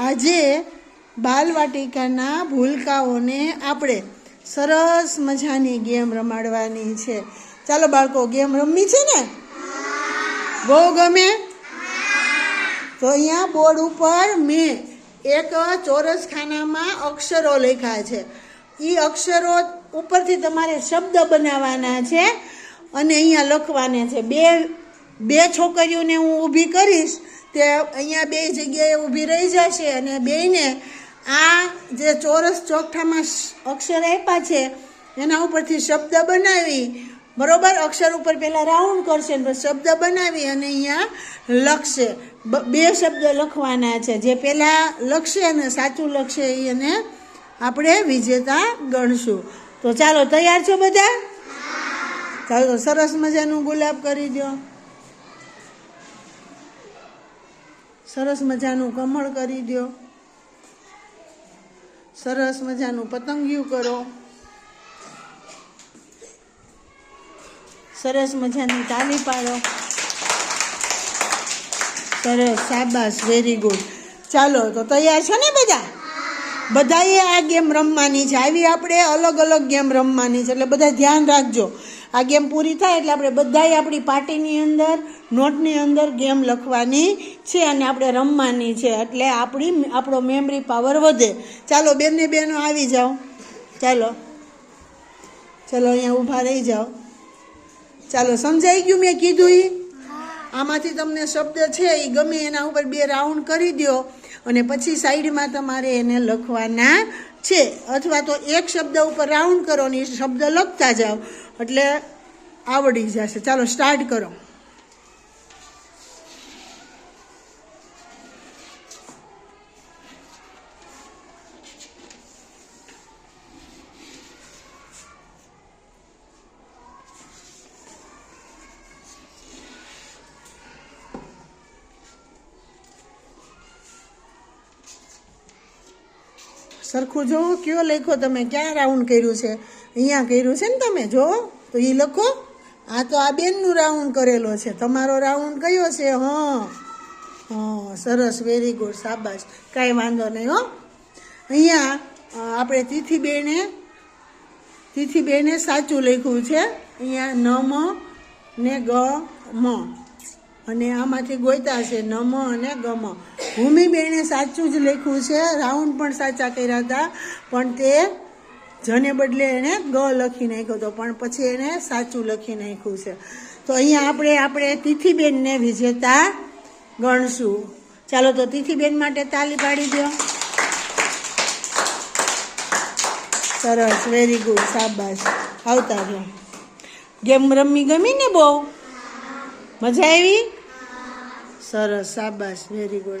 આજે બાલવાટિકાના ભૂલકાઓને આપણે સરસ મજાની ગેમ રમાડવાની છે. ચાલો બાળકો, ગેમ રમવી છે ને? બહુ ગમે? તો અહીંયા બોર્ડ ઉપર મેં એક ચોરસ ખાનામાં અક્ષરો લખ્યા છે. એ અક્ષરો ઉપરથી તમારે શબ્દ બનાવવાના છે અને અહીંયા લખવાના છે. બે બે છોકરીઓને હું ઊભી કરીશ તે અહીંયા બે જગ્યાએ ઊભી રહી જશે અને બેયને આ જે ચોરસ ચોકઠામાં અક્ષર આપ્યા છે, એના ઉપરથી શબ્દ બનાવી, બરોબર? અક્ષર ઉપર પહેલાં રાઉન્ડ કરશે ને શબ્દ બનાવી અને અહીંયા લખશે. બે શબ્દ લખવાના છે. જે પહેલાં લખશે અને સાચું લખશે એને આપણે વિજેતા ગણશું. તો ચાલો, તૈયાર છો બધા? ચાલો, સરસ મજાનું ગુલાબ કરી દો. સરસ મજાનું કમળ કરી દો સરસ મજાનું પતંગિયું કરો. સરસ મજાની તાલી પાડો. સરસ, શાબાશ વેરી ગુડ ચાલો, તો તૈયાર છો ને બધા? બધાએ આ ગેમ રમવાની છે. આવી આપણે અલગ અલગ ગેમ રમવાની છે. એટલે બધા ધ્યાન રાખજો. આ ગેમ પૂરી થાય એટલે આપણે બધાએ આપણી પાર્ટીની અંદર નોટની અંદર ગેમ લખવાની છે અને આપણે રમવાની છે. એટલે આપણી આપણો મેમરી પાવર વધે. ચાલો બેનને બેનો આવી જાઓ. ચાલો. ચાલો અહીંયા ઊભા રહી જાઓ. ચાલો સમજાઈ ગયું મેં કીધું એ આમાંથી તમને શબ્દ છે એ ગમે એના ઉપર બે રાઉન્ડ કરી દો અને પછી સાઈડમાં તમારે એને લખવાના છે. અથવા તો એક શબ્દ ઉપર રાઉન્ડ કરો ને એ શબ્દ લખતા જાઓ. એટલે આવડી જશે. ચાલો સ્ટાર્ટ કરો. સરખું જો કયો લખો તમે ક્યાં રાઉન્ડ કર્યું છે? અહીંયા કર્યું છે ને તમે? જો, તો એ લખો. આ તો આ બેનનું રાઉન્ડ કરેલો છે. તમારો રાઉન્ડ કયો છે? હં. હં, સરસ વેરી ગુડ શાબાશ. કાંઈ વાંધો નહીં, હો. અહીંયા આપણે તિથિબેને તિથિબેને સાચું લખ્યું છે. અહીંયા નમ ને ગ મ. અને આમાંથી ગોયતા છે નમ અને ગમ ભૂમિબેને સાચું જ લખ્યું છે. રાઉન્ડ પણ સાચા કર્યા હતા, પણ તે જને બદલે એણે ગ લખી નાખ્યો હતો. પણ પછી એણે સાચું લખી નાખ્યું છે. તો અહીંયા આપણે આપણે તિથિબેનને વિજેતા ગણશું. ચાલો તો તિથિબેન માટે તાલી પાડી દો. સરસ વેરી ગુડ શાબાશ. આવતા જો ગેમ રમી ગમી ને બહુ? મજા આવી? સરસ, શાબાશ વેરી ગુડ